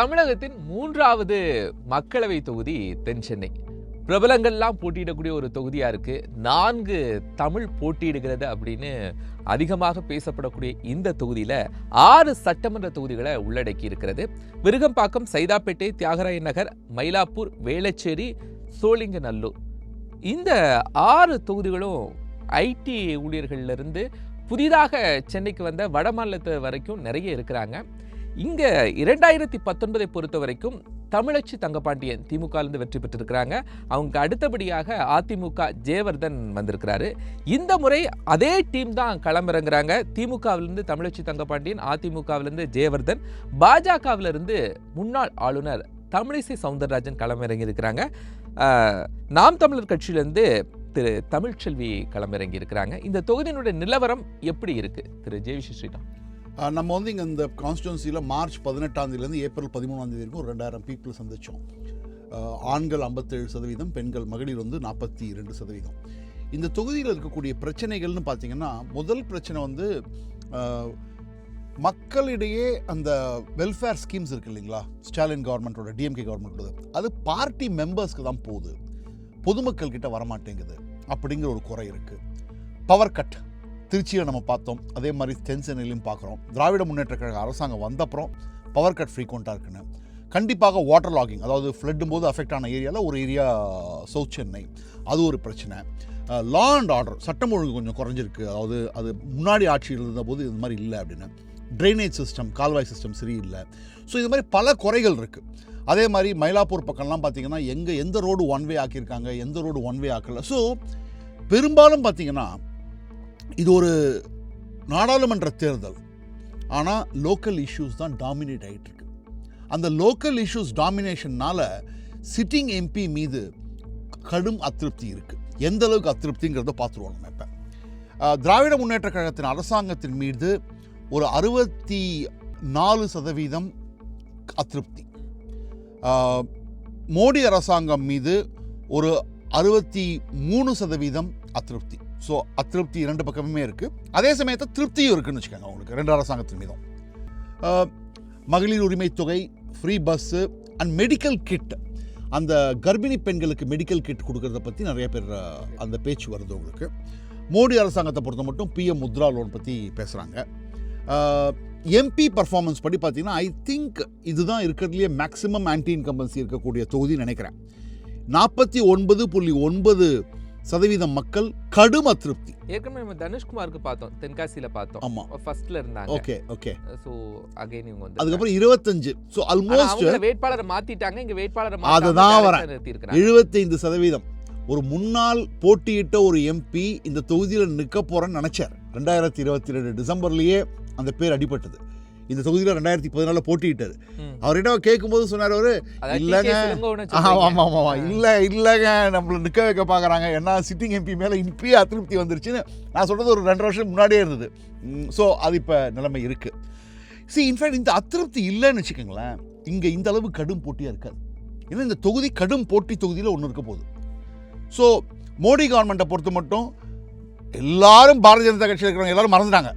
தமிழகத்தின் மூன்றாவது மக்களவை தொகுதி தென் சென்னை. பிரபலங்கள்லாம் போட்டியிடக்கூடிய ஒரு தொகுதியாக இருக்குது நான்கு தமிழ் போட்டியிடுகிறது அப்படின்னு அதிகமாக பேசப்படக்கூடிய இந்த தொகுதியில் ஆறு சட்டமன்ற தொகுதிகளை உள்ளடக்கி இருக்கிறது விருகம்பாக்கம் சைதாப்பேட்டை தியாகராய நகர் மயிலாப்பூர் வேளச்சேரி சோழிங்கநல்லூர். இந்த ஆறு தொகுதிகளும் ஐடி ஊழியர்கள்லேருந்து புதிதாக சென்னைக்கு வந்த வட மாநிலத்து வரைக்கும் நிறைய இருக்கிறாங்க. இங்க இரண்டாயிரத்தி பத்தொன்பதை பொறுத்த வரைக்கும் தமிழச்சி தங்கபாண்டியன் திமுகலேருந்து வெற்றி பெற்றிருக்கிறாங்க. அவங்க அடுத்தபடியாக அதிமுக ஜெயவர்தன் வந்திருக்கிறாரு. இந்த முறை அதே டீம் தான் களமிறங்குறாங்க. திமுகவிலிருந்து தமிழச்சி தங்கபாண்டியன் அதிமுகவிலிருந்து ஜெயவர்தன் பாஜகவிலிருந்து முன்னாள் ஆளுநர் தமிழிசை சவுந்தரராஜன் களமிறங்கி இருக்கிறாங்க நாம் தமிழர் கட்சியிலேருந்து திரு தமிழ்ச்செல்வி களமிறங்கி இருக்கிறாங்க இந்த தொகுதியினுடைய நிலவரம் எப்படி இருக்கு? திரு ஜெயவிஸ்வ ஸ்ரீராம் நம்ம வந்து இங்கே இந்த கான்ஸ்டுவன்சியில் மார்ச் பதினெட்டாந்தேதியிலேருந்து ஏப்ரல் பதிமூணாம் தேதி வரைக்கும் ஒரு ரெண்டாயிரம் பீப்புள் சந்தித்தோம் ஆண்கள் ஐம்பத்தேழு சதவீதம் பெண்கள் மகளிர் வந்து நாற்பத்தி ரெண்டு சதவீதம். இந்த தொகுதியில் இருக்கக்கூடிய பிரச்சனைகள்னு பார்த்தீங்கன்னா முதல் பிரச்சனை வந்து மக்களிடையே அந்த வெல்ஃபேர் ஸ்கீம்ஸ் இருக்குது இல்லைங்களா? ஸ்டாலின் கவர்மெண்ட்டோட டிஎம்கே கவர்மெண்ட்டோட அது பார்ட்டி மெம்பர்ஸ்க்கு தான் போகுது. பொதுமக்கள்கிட்ட வரமாட்டேங்குது. அப்படிங்கிற ஒரு குறை இருக்குது பவர் கட் திருச்சியில் நம்ம பார்த்தோம். அதே மாதிரி தென் சென்னையிலையும் பார்க்குறோம். திராவிட முன்னேற்ற கழக அரசாங்கம் வந்தப்புறம் பவர் கட் ஃப்ரீக்வெண்ட்டாக இருக்குன்னு. கண்டிப்பாக வாட்டர் லாகிங் அதாவது ஃப்ளட்டும் போது அஃபெக்ட் ஆன ஏரியாவில் ஒரு ஏரியா சவுத் சென்னை. அது ஒரு பிரச்சனை. லா அண்ட் ஆர்டர் சட்டம் ஒழுங்கு கொஞ்சம் குறைஞ்சிருக்கு. அதாவது அது முன்னாடி ஆட்சியில் இருந்தபோது இது மாதிரி இல்லை அப்படின்னு. ட்ரைனேஜ் சிஸ்டம் கால்வாய் சிஸ்டம் சரியில்லை. ஸோ இது மாதிரி பல குறைகள் இருக்குது அதே மாதிரி மயிலாப்பூர் பக்கம்லாம் பார்த்தீங்கன்னா எங்கே எந்த ரோடு ஒன் வே ஆக்கியிருக்காங்க எந்த ரோடு ஒன் வே ஆக்கலை. ஸோ பெரும்பாலும் பார்த்தீங்கன்னா இது ஒரு நாடாளுமன்ற தேர்தல். ஆனால் லோக்கல் இஷ்யூஸ் தான் டாமினேட் ஆகிட்டுருக்கு அந்த லோக்கல் இஷ்யூஸ் டாமினேஷன்னால் சிட்டிங் எம்பி மீது கடும் அதிருப்தி இருக்குது எந்த அளவுக்கு அதிருப்திங்கிறத பார்த்துருவோம் நம்ம இப்போ. திராவிட முன்னேற்ற கழகத்தின் அரசாங்கத்தின் மீது ஒரு அறுபத்தி நாலு சதவீதம் அதிருப்தி. மோடி அரசாங்கம் மீது ஒரு அறுபத்தி மூணு சதவீதம் அதிருப்தி. ஸோ அதிருப்தி இரண்டு பக்கமுமே இருக்குது அதே சமயத்தில் திருப்தியும் இருக்குன்னு வச்சுக்கோங்க அவங்களுக்கு ரெண்டு அரசாங்கத்தின் மீதும். மகளிர் உரிமை தொகை free bus and medical kit அந்த கர்ப்பிணி பெண்களுக்கு மெடிக்கல் கிட் கொடுக்கறத பற்றி நிறைய பேர் அந்த பேச்சு வருது உங்களுக்கு. மோடி அரசாங்கத்தை பொறுத்த மட்டும் பிஎம் முத்ரா லோன் பற்றி பேசுகிறாங்க எம்பி பர்ஃபார்மன்ஸ் படி பார்த்தீங்கன்னா ஐ திங்க் இதுதான் இருக்கிறதுலையே மேக்ஸிமம் ஆன்டி இன்கம்பன்சி இருக்கக்கூடிய தொகுதி நினைக்கிறேன். நாற்பத்தி ஒன்பது புள்ளி ஒன்பது சதவீதம் மக்கள் கடும் அதிருப்தி. ஏற்கனவே நம்ம தனுஷ்குமாருக்கு பார்த்தோம் தென்காசியில பார்த்தோம். ஆமா. ஃபர்ஸ்ட்ல இருந்தாங்க. Okay okay. சோ அகைன் இவங்க வந்து அதுக்கப்புறம் இருபத்தஞ்சு. ஸோ ஆல்மோஸ்ட் அவங்க வேட்பாளரை மாத்திட்டாங்க இங்க வேட்பாளரை அதுதான் வரேன். எழுபத்தைந்து சதவீதம். ஒரு முன்னாள் போட்டியிட்ட ஒரு எம்பி இந்த தொகுதியில் நிற்க போறேன்னு நினைச்சார். ரெண்டாயிரத்தி இருபத்தி ரெண்டு டிசம்பர்லயே அந்த பேர் அடிபட்டது. இந்த தொகுதியில் ரெண்டாயிரத்தி பதினாலில் போட்டியிட்டார் ம். அவர்கிட்ட கேட்கும்போது சொன்னார் அவரு இல்லைங்க. TK சிலங்கோவனை ஆமா சொல்றீங்க. ஆமா ஆமா இல்ல இல்லைங்க. நம்மள நிக்க வைக்க பாக்குறாங்க. ஏன்னா சிட்டிங் எம்பி மேல இப்பயே அதிருப்தி வந்துருச்சுன்னு நான் சொல்றது ஒரு ரெண்டரை வருஷம் முன்னாடியே இருந்தது. ஸோ அது இப்ப நிலைமை இருக்கு. சி இன்ஃபேக்ட் இந்த அதிருப்தி இல்லைன்னு வச்சுக்கோங்களேன். இங்க இந்த அளவு கடும் போட்டியா இருக்காது. ஏன்னா இந்த தொகுதி கடும் போட்டி தொகுதியில் ஒன்று இருக்க போகுது. ஸோ மோடி கவர்மெண்ட்டை பொறுத்த மட்டும் எல்லாரும் பாரதிய ஜனதா கட்சியில் இருக்கிறவங்க எல்லாரும் மறந்துட்டாங்க.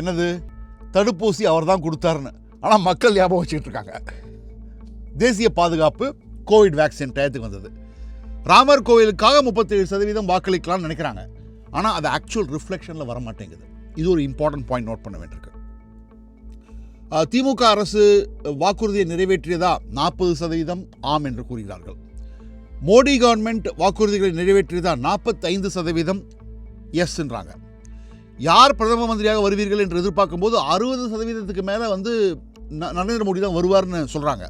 என்னது? தடுப்பூசி அவர் தான் கொடுத்தாருன்னு. ஆனால் மக்கள் ஞாபகம் வச்சுக்கிட்டு இருக்காங்க தேசிய பாதுகாப்பு கோவிட் வேக்சின் டயத்துக்கு வந்தது. ராமர் கோவிலுக்காக முப்பத்தேழு சதவீதம் வாக்களிக்கலாம்னு நினைக்கிறாங்க. ஆனால் அது ஆக்சுவல் ரிஃப்ளெக்ஷனில் வர மாட்டேங்குது இது ஒரு இம்பார்ட்டன்ட் பாயிண்ட் நோட் பண்ண வேண்டியிருக்கு. திமுக அரசு வாக்குறுதியை நிறைவேற்றியதா? நாற்பது சதவீதம் ஆம் என்று கூறுகிறார்கள். மோடி கவர்மெண்ட் வாக்குறுதிகளை நிறைவேற்றியதா? நாற்பத்தைந்து சதவீதம் எஸ்ன்றாங்க யார் பிரதம மந்திரியாக வருவீர்கள் என்று எதிர்பார்க்கும்போது அறுபது சதவீதத்துக்கு மேலே வந்து ந- நரேந்திர மோடி தான் வருவார்னு சொல்கிறாங்க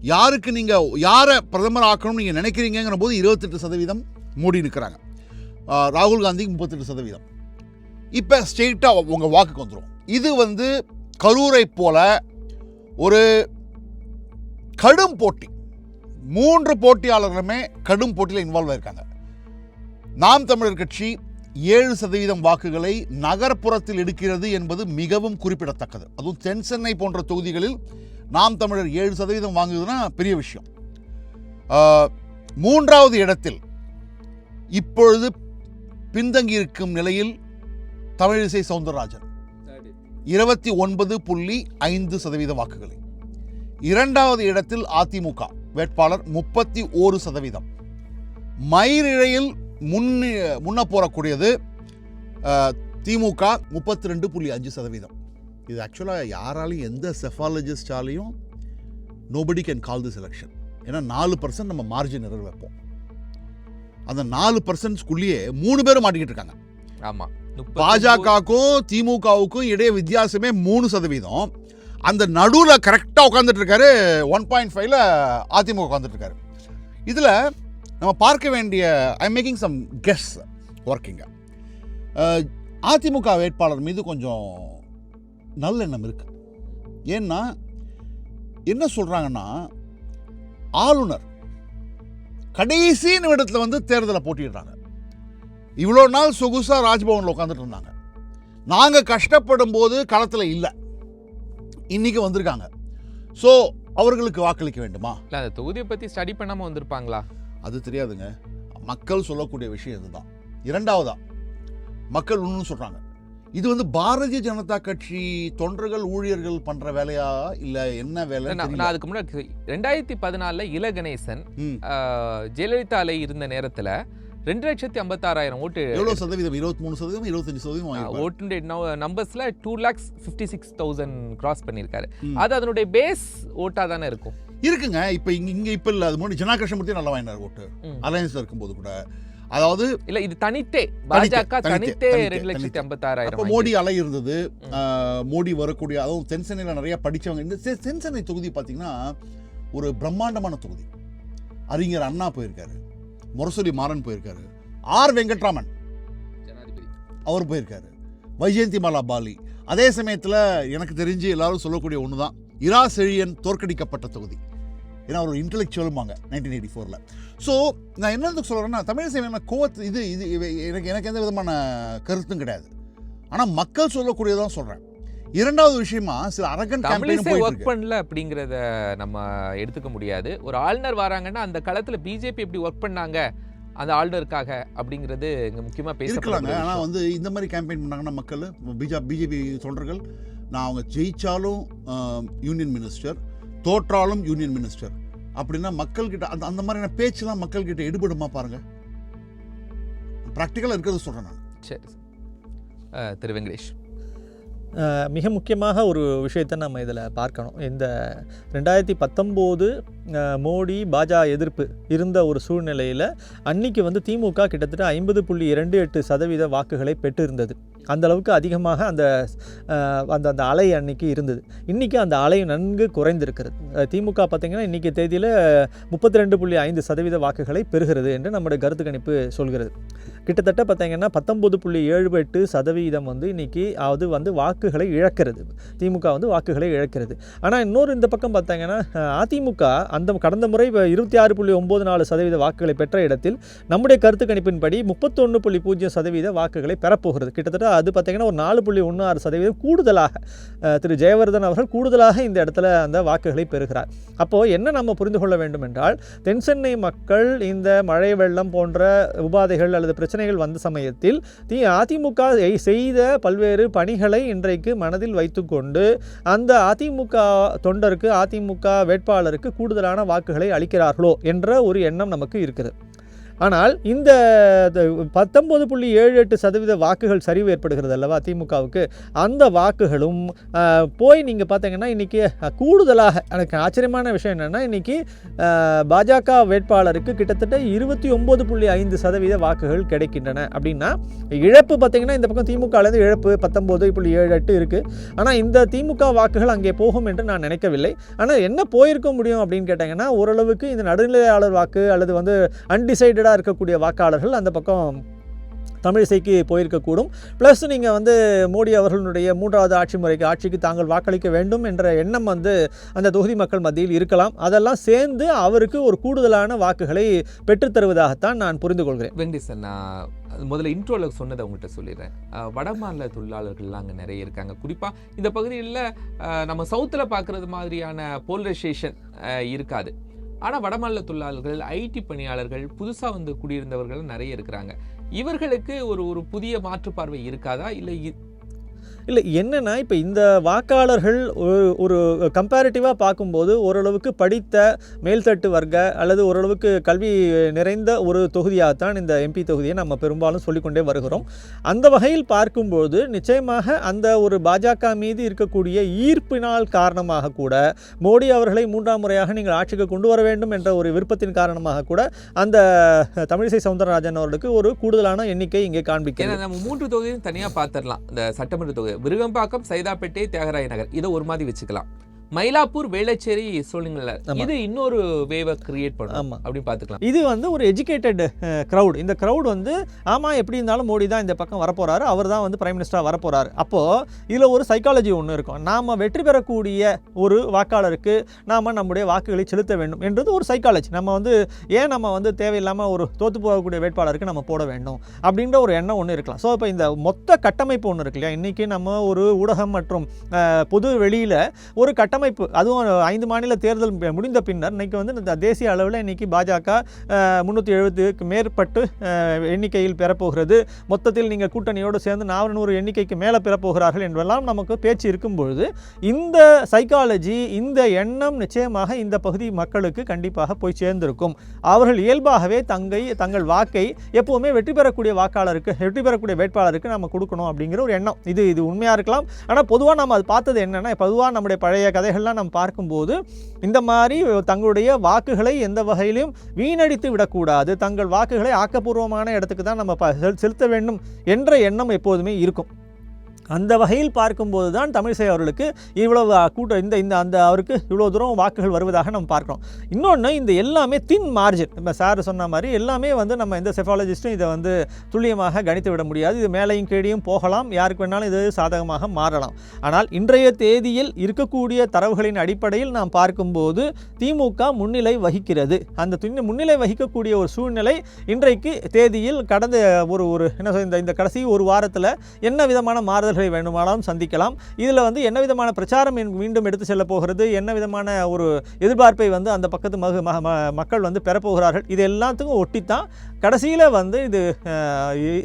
யாருக்கு நீங்கள் யாரை பிரதமர் ஆக்கணும்னு நீங்கள் நினைக்கிறீங்கிற போது இருபத்தெட்டு சதவீதம் மோடி நிற்கிறாங்க ராகுல் காந்திக்கு முப்பத்தெட்டு சதவீதம். இப்போ ஸ்ட்ரெயிட்டாக உங்கள் வாக்குக்கு வந்துடும் இது வந்து கரூரை போல ஒரு கடும் போட்டி. மூன்று போட்டியாளர்களுமே கடும் போட்டியில் இன்வால்வ் ஆயிருக்காங்க. நாம் தமிழர் கட்சி ஏழு சதவீதம் வாக்குகளை நகர்ப்புறத்தில் எடுக்கிறது என்பது மிகவும் குறிப்பிடத்தக்கது. அதுவும் தென் சென்னை போன்ற தொகுதிகளில் நாம் தமிழர் ஏழு சதவீதம் வாங்குதுன்னா பெரிய விஷயம். மூன்றாவது இடத்தில் இப்பொழுது பின்தங்கி இருக்கும் நிலையில் தமிழிசை சவுந்தரராஜன். இருபத்தி ஒன்பது புள்ளி ஐந்து சதவீத வாக்குகளை. இரண்டாவது இடத்தில் அதிமுக. வேட்பாளர் முப்பத்தி ஓரு சதவீதம். மயிரிழையில் முன்னி முன்ன போறக்கூடியது அஹ், திமுக முப்பத்தி ரெண்டு புள்ளி அஞ்சு சதவீதம். இது ஆக்சுவலாக யாராலையும் எந்த செஃபாலஜிஸ்டாலையும் nobody can call this election ஏன்னா நாலு பர்சன்ட் நம்ம மார்ஜின் எரர் வைப்போம். அந்த நாலு பர்சன்ட்ஸ்குள்ளேயே மூணு பேரும் மாட்டிக்கிட்டு இருக்காங்க. ஆமா. முப்பத்தி பாஜகவுக்கும் திமுகவுக்கும் இடையே வித்தியாசமே மூணு சதவீதம். அந்த நடுவில் கரெக்டாக உட்காந்துட்டு இருக்காரு ஒன் பாயிண்ட் ஃபைவ்ல அதிமுக உட்காந்துட்டு இருக்காரு. இதில் நம்ம பார்க்க வேண்டிய ஐ மேக்கிங் சம் கெஸ் ஒர்க்கிங்க அதிமுக வேட்பாளர் மீது கொஞ்சம் நல்லெண்ணம் இருக்கு. ஏன்னா என்ன சொல்கிறாங்கன்னா ஆளுநர் கடைசி நிமிடத்தில் வந்து தேர்தலை போட்டிடுறாங்க இவ்வளோ நாள் சொகுசாக ராஜ்பவனில் உட்காந்துட்டு இருந்தாங்க. நாங்கள் கஷ்டப்படும் போது களத்தில் இல்லை. இன்றைக்கி வந்திருக்காங்க. ஸோ அவர்களுக்கு வாக்களிக்க வேண்டுமா? இல்லை அந்த தொகுதியை பற்றி ஸ்டடி பண்ணாமல் வந்திருப்பாங்களா? அது தெரியாதுங்க. மக்கள் சொல்லக்கூடிய விஷயம் இதுதான். இரண்டாவதா மக்கள் ஒன்றும் சொல்கிறாங்க இது வந்து பாரதிய ஜனதா கட்சி தொண்டர்கள் ஊழியர்கள் பண்ற வேலையா இல்ல என்ன வேலை நான் அதுக்கு முன்னாடி ரெண்டாயிரத்தி பதினாலுல இல கணேசன் ம். ஆஹ், ஜெயலலிதா அலை இருந்த நேரத்துல ரெண்டு லட்சத்தி ஐம்பத்தாறாயிரம் ஓட்டு எவ்வளவு சதவீதம்? இருபத்தி மூணு சதவீதம் இருபத்தஞ்சு சதவீதம். ஓட்டுடைய நம்பர்ஸ்ல two lakhs fifty six thousand cross பண்ணியிருக்காரு. அது அதனுடைய பேஸ் ஓட்டா தானே இருக்கும். இருக்குங்க. இப்ப இங்க இங்க இப்ப இல்ல அது முன்னாடி ஜனா கிருஷ்ணமூர்த்தி நல்லா வாங்கினார் ஓட்டு. அலையன்ஸ்ல இருக்கும்போது கூட. அதாவது இல்ல இது தனித்தே. பாஜக தனித்தே, ரெண்டு லட்சத்தி. ஐம்பத்தாறாயிரம் மோடி அலை இருந்தது மோடி வரக்கூடிய அதுவும் தென்சென்னையில் நிறைய படிச்சவங்க. இந்த தென்சென்னை தொகுதி பார்த்தீங்கன்னா ஒரு பிரம்மாண்டமான தொகுதி. அறிஞர் அண்ணா போயிருக்காரு. முரசொலி மாறன் போயிருக்காரு. ஆர் வெங்கட்ராமன் அவர் போயிருக்காரு. வைஜெயந்தி மாலா பாலி. அதே சமயத்தில் எனக்கு தெரிஞ்சு எல்லாரும் சொல்லக்கூடிய ஒன்று தான் இரா செழியன் தோற்கடிக்கப்பட்ட தொகுதி. ஏன்னா ஒரு இன்டெலெக்சுவலுமாங்க நைன்டீன் எயிட்டி ஃபோரில் ஸோ நான் என்னதுக்கு சொல்கிறேன்னா தமிழிசை மேலே கோவத்து இது இது எனக்கு எனக்கு எந்த விதமான கருத்தும் கிடையாது. ஆனால் மக்கள் சொல்லக்கூடியதான் சொல்கிறேன் இரண்டாவது விஷயமா சில அரகன் ஒர்க் பண்ணல அப்படிங்கறத நம்ம எடுத்துக்க முடியாது. ஒரு ஆளுநர் வராங்கன்னா அந்த களத்துல பிஜேபி எப்படி ஒர்க் பண்ணாங்க அந்த ஆளுநருக்காக அப்படிங்கிறது இங்க முக்கியமா இருக்கலாங்க. பேசலாம் ஆனால் வந்து இந்த மாதிரி கேம்பெயின் பண்ணாங்கன்னா மக்கள் பிஜா பிஜேபி தொண்டர்கள் நான் அவங்க ஜெயிச்சாலும் யூனியன் மினிஸ்டர் தோற்றாலும் யூனியன் மினிஸ்டர் அப்படின்னா மக்கள்கிட்ட அந்த அந்த மாதிரியான பேச்செல்லாம் மக்கள்கிட்ட எடுபடுமா பாருங்க. ப்ராக்டிக்கலாக இருக்கிறது சொல்கிறேன் நான். சரி திரு வெங்கடேஷ். மிக முக்கியமாக ஒரு விஷயத்தை நம்ம இதில் பார்க்கணும். இந்த ரெண்டாயிரத்தி பத்தொம்போது மோடி பாஜக எதிர்ப்பு இருந்த ஒரு சூழ்நிலையில் அன்னைக்கு வந்து திமுக கிட்டத்தட்ட ஐம்பது புள்ளி இரண்டு எட்டு சதவீத வாக்குகளை பெற்றிருந்தது. அந்த அளவுக்கு அதிகமாக அந்த அந்த அந்த அலை அன்னைக்கு இருந்தது. இன்றைக்கி அந்த அலை நன்கு குறைந்திருக்கிறது. திமுக பார்த்திங்கன்னா இன்றைக்கி தேதியில் முப்பத்தி ரெண்டு புள்ளி ஐந்து சதவீத வாக்குகளை பெறுகிறது என்று நம்முடைய கருத்து கணிப்பு சொல்கிறது. கிட்டத்தட்ட பார்த்தீங்கன்னா பத்தொம்பது புள்ளி ஏழு எட்டு சதவீதம் வந்து இன்னைக்கு அது வந்து வாக்குகளை இழக்கிறது. திமுக வந்து வாக்குகளை இழக்கிறது. ஆனால் இன்னொரு இந்த பக்கம் பார்த்தீங்கன்னா அதிமுக அந்த கடந்த முறை இருபத்தி ஆறு புள்ளி ஒம்பது நாலு சதவீத வாக்குகளை பெற்ற இடத்தில் நம்முடைய கருத்து கணிப்பின்படி முப்பத்தொன்று புள்ளி பூஜ்ஜியம் சதவீத வாக்குகளை பெறப்போகிறது. கிட்டத்தட்ட அது பார்த்தீங்கன்னா ஒரு நாலு புள்ளி ஒன்று ஆறு சதவீதம் கூடுதலாக திரு. ஜெயவர்தன் அவர்கள் கூடுதலாக இந்த இடத்துல அந்த வாக்குகளை பெறுகிறார். அப்போது என்ன நம்ம புரிந்து கொள்ள வேண்டும் என்றால் தென்சென்னை மக்கள் இந்த மழை வெள்ளம் போன்ற உபாதைகள் அல்லது பிரச்சனை பிரச்சனைகள் வந்த சமயத்தில் தி அதிமுக செய்த பல்வேறு பணிகளை இன்றைக்கு மனதில் வைத்துக்கொண்டு அந்த அதிமுக தொண்டருக்கு அதிமுக வேட்பாளருக்கு கூடுதலான வாக்குகளை அளிக்கிறார்களோ என்ற ஒரு எண்ணம் நமக்கு இருக்குது ஆனால் இந்த பத்தொன்பது புள்ளி ஏழு எட்டு சதவீத வாக்குகள் சரிவு ஏற்படுகிறது அல்லவா திமுகவுக்கு? அந்த வாக்குகளும் போய் நீங்கள் பார்த்தீங்கன்னா இன்றைக்கி கூடுதலாக எனக்கு ஆச்சரியமான விஷயம் என்னென்னா இன்றைக்கி பாஜக வேட்பாளருக்கு கிட்டத்தட்ட இருபத்தி ஒம்பது புள்ளி ஐந்து சதவீத வாக்குகள் கிடைக்கின்றன அப்படின்னா இழப்பு பார்த்தீங்கன்னா இந்த பக்கம் திமுகலேருந்து இழப்பு பத்தொம்போது புள்ளி ஏழு எட்டு இருக்குது ஆனால் இந்த திமுக வாக்குகள் அங்கே போகும் என்று நான் நினைக்கவில்லை. ஆனால் என்ன போயிருக்க முடியும் அப்படின்னு கேட்டாங்கன்னா ஓரளவுக்கு இந்த நடுநிலையாளர் வாக்கு அல்லது வந்து அன்டிசைடடாக இருக்கக்கூடிய வாக்காளர்கள் அந்த பக்கம் தமிழிசைக்கு போயிருக்கக்கூடும். ப்ளஸ் நீங்கள் வந்து மோடி அவர்களுடைய மூன்றாவது ஆட்சி முறைக்கு ஆட்சிக்கு தாங்கள் வாக்களிக்க வேண்டும் என்ற எண்ணம் வந்து அந்த தொகுதி மக்கள் மத்தியில் இருக்கலாம். அதெல்லாம் சேர்ந்து அவருக்கு ஒரு கூடுதலான வாக்குகளை பெற்றுத்தருவதாகத்தான் நான் புரிந்து கொள்கிறேன். வெண்டி சார் நான் அது முதல்ல இன்ட்ரோவில் சொன்னதை உங்கள்கிட்ட சொல்லிடுறேன். வடமாநில வட மாநில தொழிலாளர்கள்லாம் அங்கே நிறைய இருக்காங்க. குறிப்பாக இந்த பகுதியில் நம்ம சவுத்தில் பார்க்குறது மாதிரியான போலரைசேஷன் இருக்காது. ஆனால் வடமாநில தொழிலாளர்கள் ஐடி பணியாளர்கள் புதுசாக வந்து குடியிருந்தவர்கள் நிறைய இருக்கிறாங்க. இவர்களுக்கு ஒரு ஒரு புதிய மாற்றுப்பார்வை இருக்காதா? இல்லை இல்லை என்னென்னா இப்போ இந்த வாக்காளர்கள் ஒரு ஒரு கம்பேரிட்டிவாக பார்க்கும்போது ஓரளவுக்கு படித்த மேல்தட்டு வர்க்க அல்லது ஓரளவுக்கு கல்வி நிறைந்த ஒரு தொகுதியாகத்தான் இந்த எம்பி தொகுதியை நம்ம பெரும்பாலும் சொல்லிக்கொண்டே வருகிறோம். அந்த வகையில் பார்க்கும்போது நிச்சயமாக அந்த ஒரு பாஜக மீது இருக்கக்கூடிய ஈர்ப்பினால் காரணமாக கூட மோடி அவர்களை மூன்றாம் முறையாக நீங்கள் ஆட்சிக்கு கொண்டு வர வேண்டும் என்ற ஒரு விருப்பத்தின் காரணமாக கூட அந்த தமிழிசை சவுந்தரராஜன் அவர்களுக்கு ஒரு கூடுதலான எண்ணிக்கை இங்கே ஏன்னா காண்பிக்கிறது நம்ம மூன்று தொகுதியும் தனியாக பார்த்துடலாம். இந்த சட்டமன்ற தொகுதி விருகம்பாக்கம் சைதாப்பேட்டை தியாகராய நகர். இதை ஒரு மாதிரி வச்சுக்கலாம். மயிலாப்பூர் வேளச்சேரி சொல்லுங்கள ஆமா. இது இன்னொரு வேவை கிரியேட் பண்ணும் ஆமா. அப்படின்னு பார்த்துக்கலாம். இது வந்து ஒரு எஜுகேட்டட் க்ரௌட் இந்த க்ரௌட் வந்து ஆமாம் எப்படி இருந்தாலும் மோடி தான் இந்த பக்கம் வரப்போறாரு. அவர் தான் வந்து பிரைம் மினிஸ்டராக வரப்போறாரு. அப்போது இதில் ஒரு சைக்காலஜி ஒன்று இருக்கும். நாம் வெற்றி பெறக்கூடிய ஒரு வாக்காளருக்கு நாம் நம்முடைய வாக்குகளை செலுத்த வேண்டும் என்றது ஒரு சைக்காலஜி நம்ம வந்து ஏன் நம்ம வந்து தேவையில்லாமல் ஒரு தோத்து போகக்கூடிய வேட்பாளருக்கு நம்ம போட வேண்டும் அப்படின்ற ஒரு எண்ணம் ஒன்று இருக்கலாம். ஸோ இப்போ இந்த மொத்த கட்டமைப்பு ஒன்று இருக்கு இல்லையா? இன்றைக்கி நம்ம ஒரு ஊடகம் மற்றும் பொது வெளியில் ஒரு கட்டமைப்பு அதுவும் ஐந்து மாநில தேர்தல் முடிந்த பின்னர் இன்னைக்கு வந்து இந்த தேசிய அளவில் இன்னைக்கு பாஜக முந்நூற்றி எழுபதுக்கு மேற்பட்டு எண்ணிக்கையில் பெறப்போகிறது. மொத்தத்தில் நீங்கள் கூட்டணியோடு சேர்ந்து நானூறு எண்ணிக்கைக்கு மேலே பெறப்போகிறார்கள் என்றெல்லாம் நமக்கு பேச்சு இருக்கும்பொழுது இந்த சைக்காலஜி இந்த எண்ணம் நிச்சயமாக இந்த பகுதி மக்களுக்கு கண்டிப்பாக போய் சேர்ந்திருக்கும். அவர்கள் இயல்பாகவே தங்கை தங்கள் வாக்கை எப்போவுமே வெற்றி பெறக்கூடிய வாக்காளருக்கு வெற்றி பெறக்கூடிய வேட்பாளருக்கு நம்ம கொடுக்கணும் அப்படிங்கிற ஒரு எண்ணம். இது இது உண்மையாக இருக்கலாம். ஆனால் பொதுவாக நம்ம அது பார்த்தது என்னென்னா பொதுவாக நம்முடைய பழைய கதை கதைகள்லாம் நம்ம பார்க்கும்போது இந்த மாதிரி தங்களுடைய வாக்குகளை எந்த வகையிலும் வீணடித்து விடக்கூடாது. தங்கள் வாக்குகளை ஆக்கப்பூர்வமான இடத்துக்கு தான் நம்ம செலுத்த வேண்டும் என்ற எண்ணம் எப்போதுமே இருக்கும். அந்த வகையில் பார்க்கும்போது தான் தமிழிசை அவர்களுக்கு இவ்வளவு கூட்டம் இந்த இந்த அந்த அவருக்கு இவ்வளோ தூரம் வாக்குகள் வருவதாக நம்ம பார்க்குறோம். இன்னொன்று இந்த எல்லாமே தின் மார்ஜின் இப்போ சார் சொன்ன மாதிரி எல்லாமே வந்து நம்ம எந்த செஃபாலஜிஸ்ட்டும் இதை வந்து துல்லியமாக கணித்து விட முடியாது. இது மேலையும் கீழையும் போகலாம். யாருக்கு வேணாலும் இது சாதகமாக மாறலாம். ஆனால் இன்றைய தேதியில் இருக்கக்கூடிய தரவுகளின் அடிப்படையில் நாம் பார்க்கும்போது திமுக முன்னிலை வகிக்கிறது. அந்த துணி- முன்னிலை வகிக்கக்கூடிய ஒரு சூழ்நிலை இன்றைக்கு தேதியில் கடந்த ஒரு ஒரு என்ன சொல் இந்த இந்த கடைசி ஒரு வாரத்தில் என்ன விதமான மாறுதல் மாறுதல்களை வேண்டுமானாலும் சந்திக்கலாம். இதில் வந்து என்ன விதமான பிரச்சாரம் மீண்டும் எடுத்து செல்ல போகிறது? என்ன விதமான ஒரு எதிர்பார்ப்பை வந்து அந்த பக்கத்து மக ம- மக்கள் வந்து பெறப்போகிறார்கள் இது எல்லாத்துக்கும் ஒட்டித்தான். கடைசியில் வந்து இது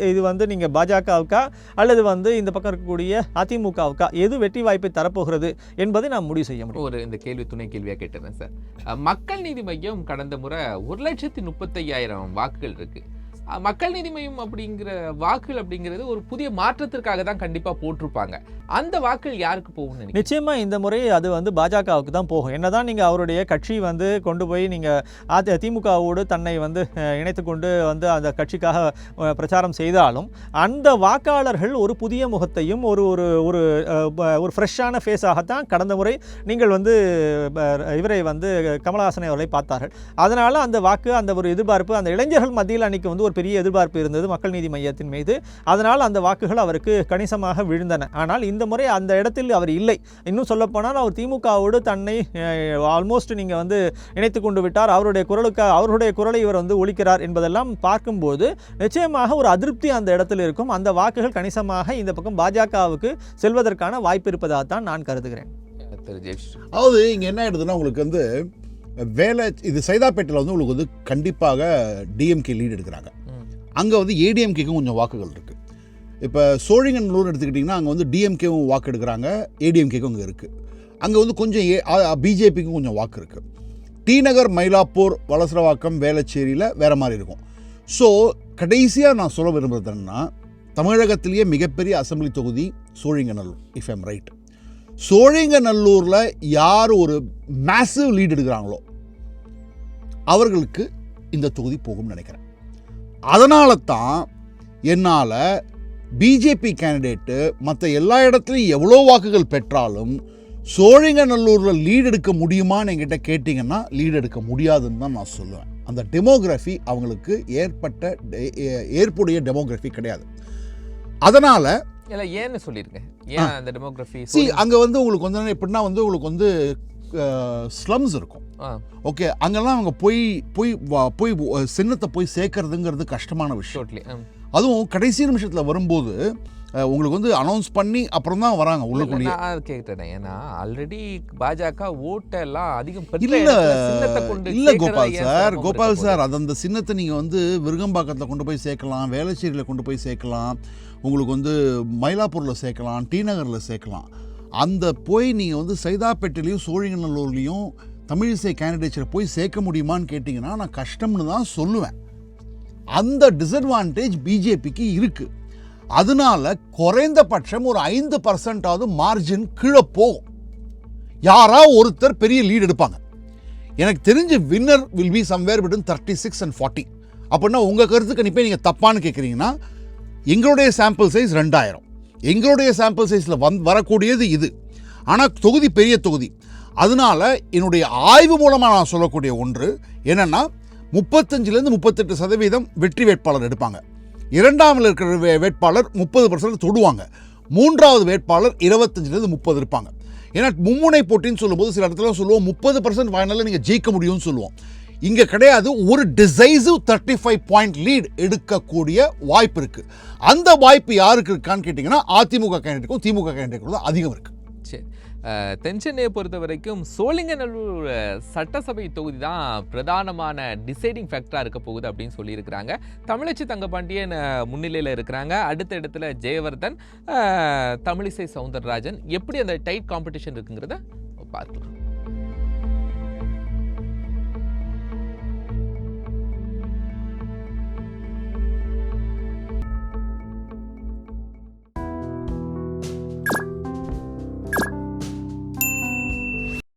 இது வந்து நீங்கள் பாஜகவுக்கா அல்லது வந்து இந்த பக்கம் இருக்கக்கூடிய அதிமுகவுக்கா எது வெற்றி வாய்ப்பை தரப்போகிறது என்பதை நாம் முடிவு செய்ய முடியும். ஒரு இந்த கேள்வி துணை கேள்வியாக கேட்டுறேன் சார். மக்கள் நீதி மையம் கடந்த முறை ஒரு லட்சத்தி முப்பத்தையாயிரம் வாக்குகள் இருக்குது மக்கள் நீதி மையம் அப்படிங்கிற வாக்குகள் அப்படிங்கிறது ஒரு புதிய மாற்றத்திற்காக தான் கண்டிப்பாக போட்டிருப்பாங்க. அந்த வாக்குகள் யாருக்கு போகும்னு நிச்சயமாக இந்த முறை அது வந்து பாஜகவுக்கு தான் போகும். என்னதான் நீங்கள் அவருடைய கட்சி வந்து கொண்டு போய் நீங்கள் அதி திமுகவோடு தன்னை வந்து இணைத்து கொண்டு வந்து அந்த கட்சிக்காக பிரச்சாரம் செய்தாலும் அந்த வாக்காளர்கள் ஒரு புதிய முகத்தையும் ஒரு ஒரு ஒரு ஒரு ஃப்ரெஷ்ஷான ஃபேஸாகத்தான் கடந்த முறை நீங்கள் வந்து இவரை வந்து கமலஹாசனை அவர்களை பார்த்தார்கள். அதனால் அந்த வாக்கு அந்த ஒரு எதிர்பார்ப்பு அந்த இளைஞர்கள் மத்தியில் அன்னைக்கு வந்து ஒரு பெரிய எதிர்பார்ப்பு இருந்தது மக்கள் நீதி மையத்தின் மீது. அதனால் அந்த வாக்குகள் அவருக்கு கணிசமாக விழுந்தன. ஆனால் இந்த முறை அந்த இடத்தில் அவர் இல்லை. இன்னும் சொல்லப்போனால் அவர் திமுகவோடு தன்னை ஆல்மோஸ்ட் நீங்கள் வந்து இணைத்து கொண்டு விட்டார். அவருடைய குரலுக்கு அவருடைய குரலை இவர் வந்து ஒழிக்கிறார் என்பதெல்லாம் பார்க்கும்போது நிச்சயமாக ஒரு அதிருப்தி அந்த இடத்தில் இருக்கும். அந்த வாக்குகள் கணிசமாக இந்த பக்கம் பாஜகவுக்கு செல்வதற்கான வாய்ப்பு இருப்பதாக தான் நான் கருதுகிறேன். அதாவது இங்கே என்ன ஆயிடுதுன்னா உங்களுக்கு வந்து வேலை இது சைதாப்பேட்டையில் வந்து உங்களுக்கு வந்து கண்டிப்பாக டிஎம்கே லீடு எடுக்கிறாங்க. அங்கே வந்து ஏடிஎம்கேக்கும் கொஞ்சம் வாக்குகள் இருக்குது இப்போ சோழிங்கநல்லூர் எடுத்துக்கிட்டிங்கன்னா அங்கே வந்து டிஎம்கேவும் வாக்கு எடுக்கிறாங்க ஏடிஎம்கேக்கும் அங்கே இருக்குது அங்கே வந்து கொஞ்சம் ஏ பிஜேபிக்கும் கொஞ்சம் வாக்கு இருக்குது டி நகர் மயிலாப்பூர் வலசரவாக்கம் வேளச்சேரியில் வேறு மாதிரி இருக்கும். ஸோ கடைசியாக நான் சொல்ல விரும்புறது என்னன்னா தமிழகத்திலேயே மிகப்பெரிய அசெம்பிளி தொகுதி சோழிங்கநல்லூர் இஃப் எம் ரைட் சோழிங்கநல்லூரில் யார் ஒரு மேசிவ் லீட் எடுக்கிறாங்களோ அவர்களுக்கு இந்த தொகுதி போகும்னு நினைக்கிறேன். அதனால தான் என்னால் பிஜேபி கேண்டிடேட்டு மற்ற எல்லா இடத்துலையும் எவ்வளோ வாக்குகள் பெற்றாலும் சோழிங்கநல்லூரில் லீட் எடுக்க முடியுமான்னு என்கிட்ட கேட்டிங்கன்னா லீட் எடுக்க முடியாதுன்னு தான் நான் சொல்லுவேன். அந்த டெமோகிராஃபி அவங்களுக்கு ஏற்பட்ட ஏற்புடைய டெமோகிராஃபி கிடையாது. அதனால் இல்ல ஏன்னு சொல்லிருங்க. ஏன் அந்த டெமோகிராஃபி சி அங்கே வந்து உங்களுக்கு வந்து எப்படின்னா வந்து உங்களுக்கு வந்து ஸ்லம்ஸ் இருக்கும். ஓகே அங்கெல்லாம் அவங்க போய் போய் போய் சின்னத்தை போய் சேர்க்கறதுங்கிறது கஷ்டமான விஷயம். அதுவும் கடைசி நிமிஷத்தில் வரும்போது உங்களுக்கு வந்து அனௌன்ஸ் பண்ணி அப்புறம் தான் வராங்க அதை கேட்டேன் ஏன்னா ஆல்ரெடி பாஜக ஓட்டெல்லாம் அதிகம் இல்ல இல்ல கோபால் சார் கோபால் சார் அது அந்த சின்னத்தை நீங்கள் வந்து விருகம்பாக்கத்தில் கொண்டு போய் சேர்க்கலாம் வேளச்சேரியில் கொண்டு போய் சேர்க்கலாம் உங்களுக்கு வந்து மயிலாப்பூரில் சேர்க்கலாம் டி நகரில் சேர்க்கலாம். அந்த போய் நீங்கள் வந்து சைதாப்பேட்டையிலையும் சோழிங்கநல்லூர்லேயும் தமிழிசை கேண்டிடேட்ஸில் போய் சேர்க்க முடியுமான்னு கேட்டிங்கன்னா நான் கஷ்டம்னு தான் சொல்லுவேன். அந்த டிஸ்அட்வான்டேஜ் பிஜேபிக்கு இருக்குது அதனால குறைந்தபட்சம் ஒரு ஐந்து பர்சன்டாவது மார்ஜின் கீழே போகும். யாரா ஒருத்தர் பெரிய லீடு எடுப்பாங்க. எனக்கு தெரிஞ்ச winner will be somewhere between thirty six and forty அப்படின்னா உங்கள் கருத்து கணிப்பை நீங்கள் தப்பான்னு கேட்குறீங்கன்னா எங்களுடைய சாம்பிள் சைஸ் ரெண்டாயிரம். எங்களுடைய சாம்பிள் சைஸில் வந் வரக்கூடியது இது. ஆனால் தொகுதி பெரிய தொகுதி. அதனால என்னுடைய ஆய்வு மூலமாக நான் சொல்லக்கூடிய ஒன்று என்னென்னா முப்பத்தஞ்சிலேருந்து முப்பத்தெட்டு சதவீதம் வெற்றி வேட்பாளர் எடுப்பாங்க. இரண்டாமில் இருக்கிற வே- வேட்பாளர் முப்பது பர்சன்ட் தொடுவாங்க. மூன்றாவது வேட்பாளர் இருபத்தஞ்சிலேருந்து முப்பது இருப்பாங்க. ஏன்னா மும்முனை போட்டின்னு சொல்லும்போது சில இடத்துல சொல்லுவோம் முப்பது பர்சன்ட் ஃபைனலில் நீங்கள் ஜெயிக்க முடியும்னு சொல்லுவோம். இங்கே கிடையாது ஒரு decisive thirty five point lead எடுக்கக்கூடிய வாய்ப்பு இருக்குது அந்த வாய்ப்பு யாருக்கு இருக்கான்னு கேட்டிங்கன்னா அதிமுக கேண்டிடேட்டுக்கும் திமுக கேண்டிடேட்டுக்கும் தான் அதிகம் இருக்குது சரி. தென்சென்னையை பொறுத்த வரைக்கும் சோழிங்கநல்லூர் சட்டசபை தொகுதி தான் பிரதானமான டிசைடிங் ஃபேக்டராக இருக்க போகுது அப்படின்னு சொல்லியிருக்கிறாங்க. தமிழச்சி தங்கப்பாண்டியன் முன்னிலையில் இருக்கிறாங்க. அடுத்த இடத்துல ஜெயவர்தன் தமிழிசை சவுந்தரராஜன். எப்படி அந்த டைட் காம்படிஷன் இருக்குங்கிறத பார்க்கலாம்.